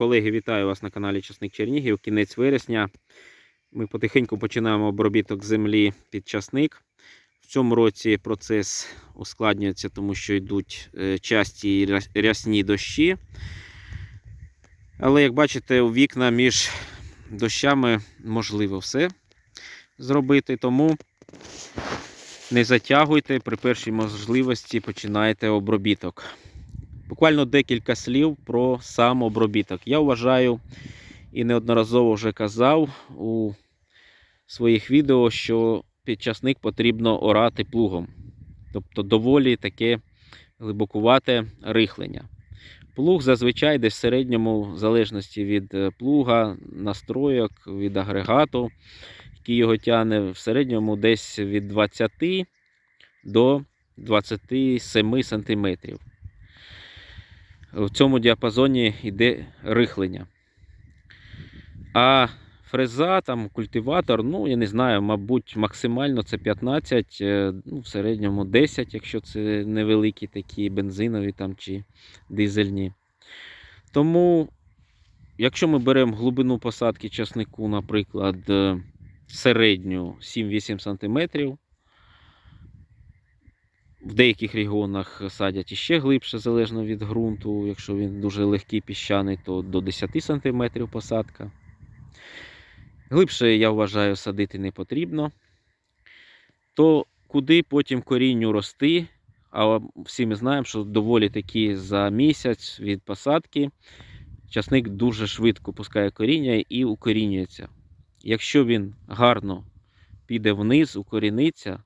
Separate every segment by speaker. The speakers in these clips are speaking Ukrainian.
Speaker 1: Колеги, вітаю вас на каналі Часник Чернігів. Кінець вересня. Ми потихеньку починаємо обробіток землі під часник. В цьому році процес ускладнюється, тому що йдуть е, часті рясні дощі. Але як бачите, у вікна між дощами можливо все зробити. Тому не затягуйте, при першій можливості починайте обробіток. Буквально декілька слів про сам обробіток. Я вважаю і неодноразово вже казав у своїх відео, що під часник потрібно орати плугом. Тобто доволі таке глибокувате рихлення. Плуг зазвичай десь в середньому, в залежності від е, плуга, настройок, від агрегату, який його тягне, в середньому десь від 20 до 27 сантиметрів в цьому діапазоні йде рихлення. А фреза, там, культиватор, ну, я не знаю, мабуть, максимально це 15, е, ну, в середньому 10, якщо це невеликі такі бензинові там, чи дизельні. Тому, якщо ми беремо глибину посадки часнику, наприклад, е, середню 7-8 см, в деяких регіонах садять іще глибше, залежно від ґрунту. Якщо він дуже легкий піщаний, то до 10 см посадка. Глибше, я вважаю, садити не потрібно. То куди потім корінню рости? А всі ми знаємо, що доволі таки за місяць від посадки часник дуже швидко пускає коріння і укорінюється. Якщо він гарно піде вниз, укоріниться,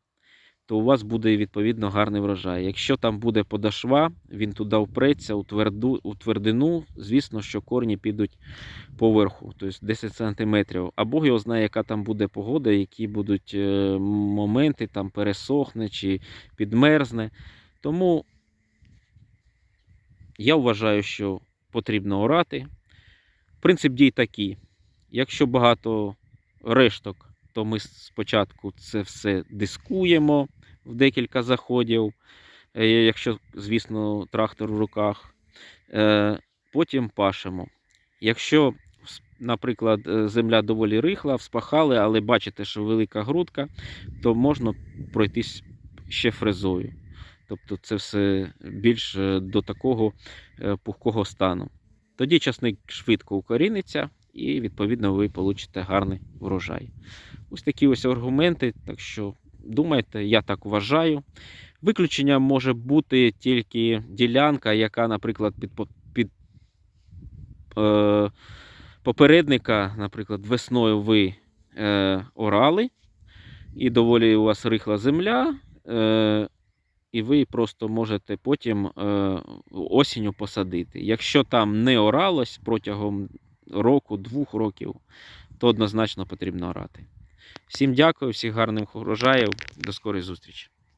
Speaker 1: то у вас буде відповідно гарний врожай. Якщо там буде подошва, він туди впреться у, тверду, у твердину, звісно, що корні підуть поверху, тобто 10 см. А Бог його знає, яка там буде погода, які будуть е, моменти, там пересохне чи підмерзне. Тому я вважаю, що потрібно орати. Принцип дій такий. Якщо багато решток, то ми спочатку це все дискуємо в декілька заходів, е, якщо, звісно, трактор в руках. Е, Потім пашемо. Якщо, наприклад, е, земля доволі рихла, вспахали, але бачите, що велика грудка, то можна пройтись ще фрезою. Тобто це все більш до такого пухкого стану. Тоді часник швидко укоріниться і, відповідно, ви получите гарний врожай. Ось такі ось аргументи. Так що думайте, я так вважаю. Виключення може бути тільки ділянка, яка, наприклад, під, під е, попередника, наприклад, весною ви е, орали, і доволі у вас рихла земля. Е, і ви просто можете потім е, осінню посадити. Якщо там не оралось протягом року, двох років, то однозначно потрібно орати. Всім дякую, всіх гарних урожаїв, до скорої зустрічі.